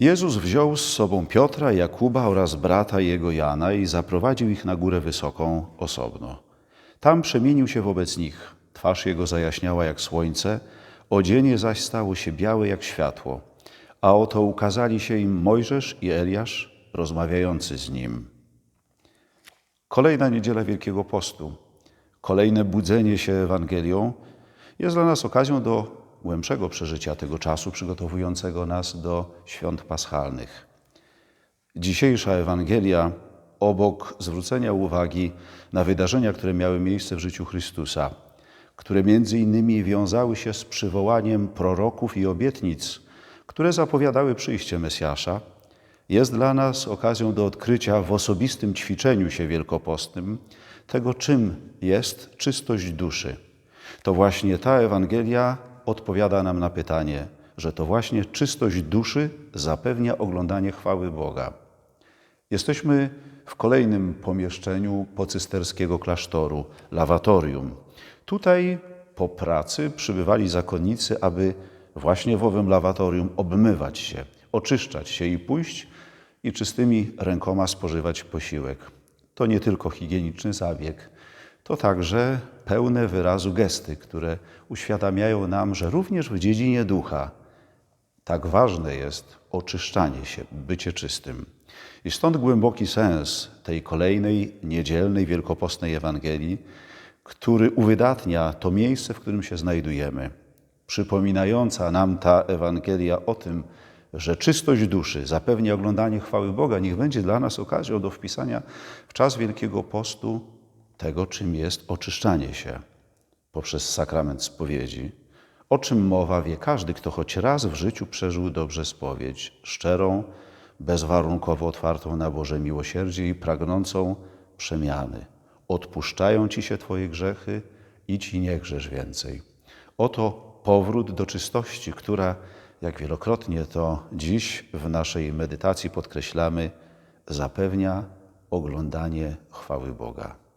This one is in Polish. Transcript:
Jezus wziął z sobą Piotra, Jakuba oraz brata jego Jana i zaprowadził ich na górę wysoką osobno. Tam przemienił się wobec nich. Twarz jego zajaśniała jak słońce, odzienie zaś stało się białe jak światło. A oto ukazali się im Mojżesz i Eliasz, rozmawiający z nim. Kolejna niedziela Wielkiego Postu, kolejne budzenie się Ewangelią jest dla nas okazją do głębszego przeżycia tego czasu przygotowującego nas do świąt paschalnych. Dzisiejsza Ewangelia, obok zwrócenia uwagi na wydarzenia, które miały miejsce w życiu Chrystusa, które między innymi wiązały się z przywołaniem proroków i obietnic, które zapowiadały przyjście Mesjasza, jest dla nas okazją do odkrycia w osobistym ćwiczeniu się wielkopostnym tego, czym jest czystość duszy. To właśnie ta Ewangelia odpowiada nam na pytanie, że to właśnie czystość duszy zapewnia oglądanie chwały Boga. Jesteśmy w kolejnym pomieszczeniu pocysterskiego klasztoru, lawatorium. Tutaj po pracy przybywali zakonnicy, aby właśnie w owym lawatorium obmywać się, oczyszczać się i pójść i czystymi rękoma spożywać posiłek. To nie tylko higieniczny zabieg, to także pełne wyrazu gesty, które uświadamiają nam, że również w dziedzinie ducha tak ważne jest oczyszczanie się, bycie czystym. I stąd głęboki sens tej kolejnej niedzielnej, wielkopostnej Ewangelii, który uwydatnia to miejsce, w którym się znajdujemy. Przypominająca nam ta Ewangelia o tym, że czystość duszy zapewnia oglądanie chwały Boga, niech będzie dla nas okazją do wpisania w czas Wielkiego Postu tego, czym jest oczyszczanie się poprzez sakrament spowiedzi, o czym mowa wie każdy, kto choć raz w życiu przeżył dobrze spowiedź, szczerą, bezwarunkowo otwartą na Boże miłosierdzie i pragnącą przemiany. Odpuszczają Ci się Twoje grzechy, i nie grzesz więcej. Oto powrót do czystości, która, jak wielokrotnie to dziś w naszej medytacji podkreślamy, zapewnia oglądanie chwały Boga.